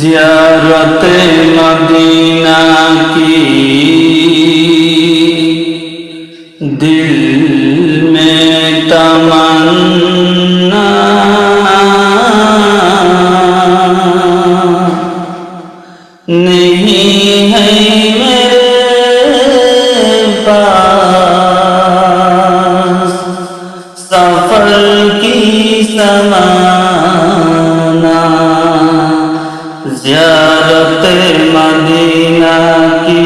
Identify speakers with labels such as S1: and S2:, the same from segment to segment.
S1: জিয়ারতে Medina কি? দিল মে তমন্না। নেহি হೈ মেরে পাস। সফল কি সমান জিয়ারত মদিনা কি?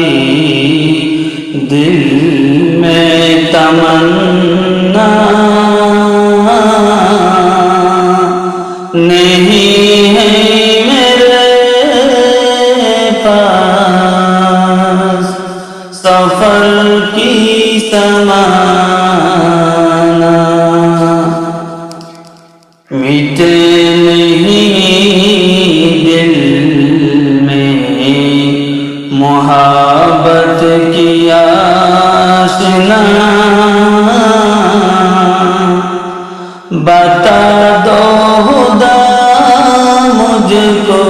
S1: দিল মে তমন্না। নেহি সফল কি সমা मोहब्बत किया सुना बता दो खुदा मुझको।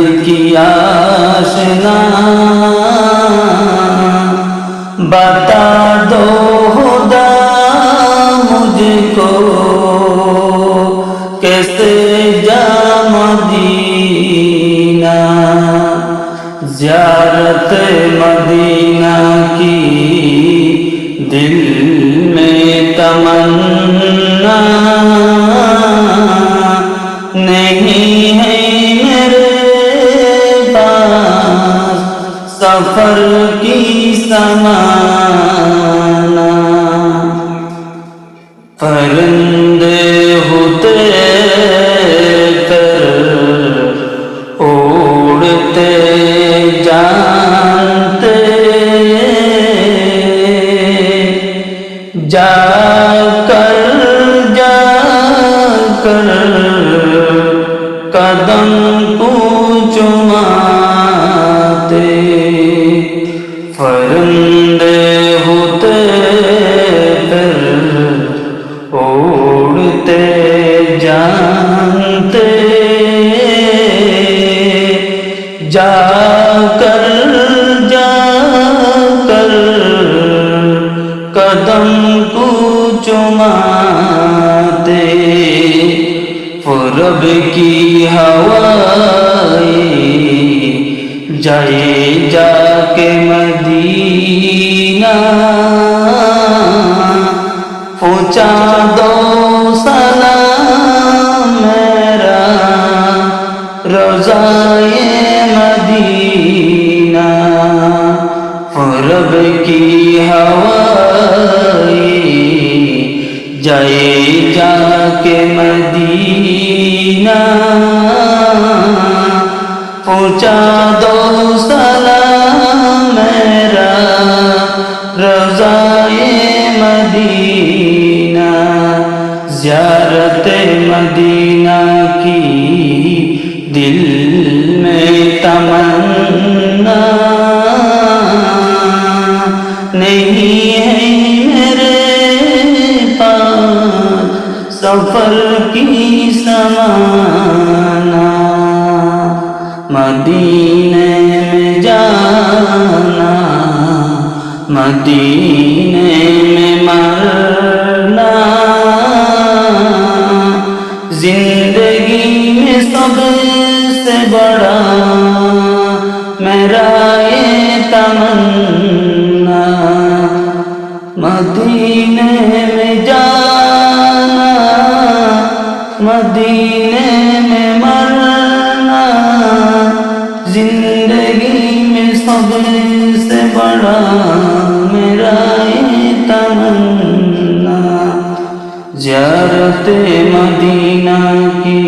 S1: কাছে কি আসে না? বাতা দো মুঝকো। কেসে যা মদিনা জারত মদিনা। सफर की समाना परिंदे होते कर उड़ते जानते जाकर जाकर कदम उड़ते जानते। जाकर जाकर कदम को चुमाते पूरब की हवाएँ जाए जाके मदीना। पहुँचा दो রোজায় মদিনা পরব কি হওয়ায় জয় যাকে মদিনা, পৌঁছা দো সালাম মেরা রোজায় মদিনা, জিয়া सफर की समाना मदीने में जाना मदीने में मरना जिंदगी में सबसे बड़ा मेरा ये तमन्ना मदीने में जाना मदीने में मरना जिंदगी में सबसे बड़ा मेरा ये तमन्ना जियारत मदीना की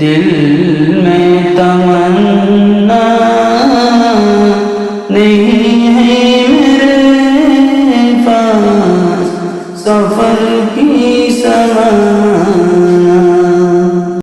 S1: दिल